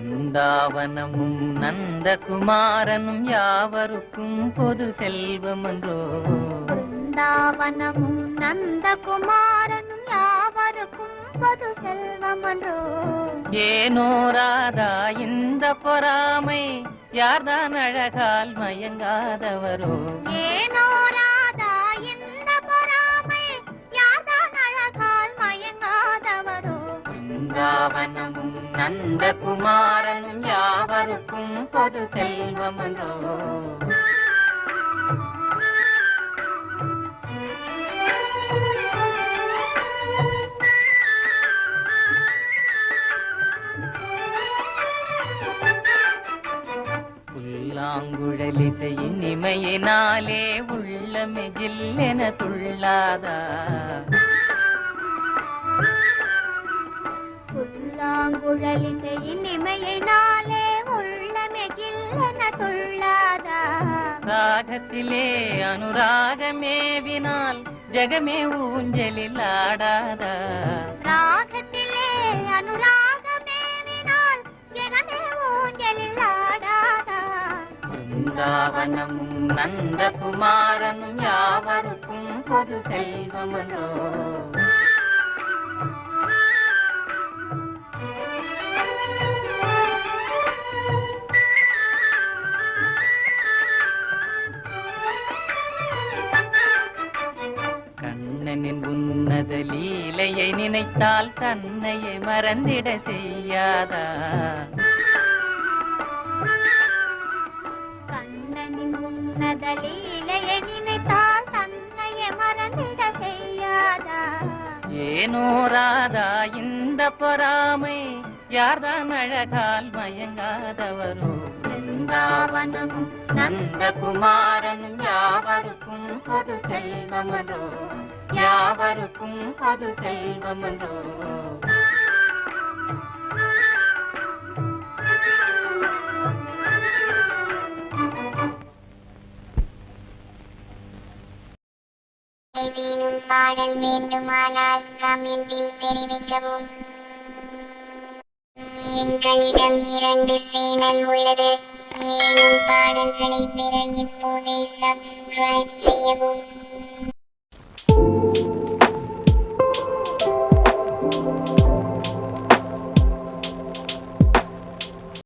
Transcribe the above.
பிருந்தாவனமும் நந்தகுமாரனும் யாவருக்கும் பொது செல்வமன்றோ பிருந்தாவனமும் நந்தகுமாரனும் யாவருக்கும் பொது செல்வமன்றோ ஏனோ ராதா இந்த பொறாமை யார்தான் அழகால் மயங்காதவரோ? ஏனோ ராதா இந்த பொறாமை யார்தான் அழகால் மயங்காதவரோ? பிருந்தாவனமும் நந்தகுமாரனும் யாவருக்கும் பொது செல்வமன்றோ புல்லாங்குழலிசையின் இமையினாலே உள்ளமே ஜில்லென துள்ளாதா? புல்லாங்குழலிசையின் இமையினாலே உள்ளமே கில்லென துள்ளாதா? ராகத்திலே அனுராகமேவினால் ஜெகமே ஊஞ்சலில் ஆடாதா? பிருந்தாவனமும் நந்தகுமாரனும் யாவருக்கும் பொது செல்வமனோ கண்ணனின் உன்னத லீலையை நினைத்தால் தன்னையை மறந்திட செய்யாதா? லீலையை நினைத்தால் தன்னையே மறந்திட செய்யாதா? ஏனோ ராதா இந்த பொறாமை யார்தான் அழகால் மயங்காதவரோ? பிருந்தாவனமும் நந்தகுமாரனும் யாவருக்கும் பொது செல்வமன்றோ? யாவருக்கும் பொது செல்வமன்றோ? ஏதேனும் பாடல் வேண்டுமானால் கமெண்டில் தெரிவிக்கவும். எங்களிடம் இரண்டு சேனல் உள்ளது. மேலும் பாடல்களை பெற இப்போதே சப்ஸ்கிரைப் செய்யவும்.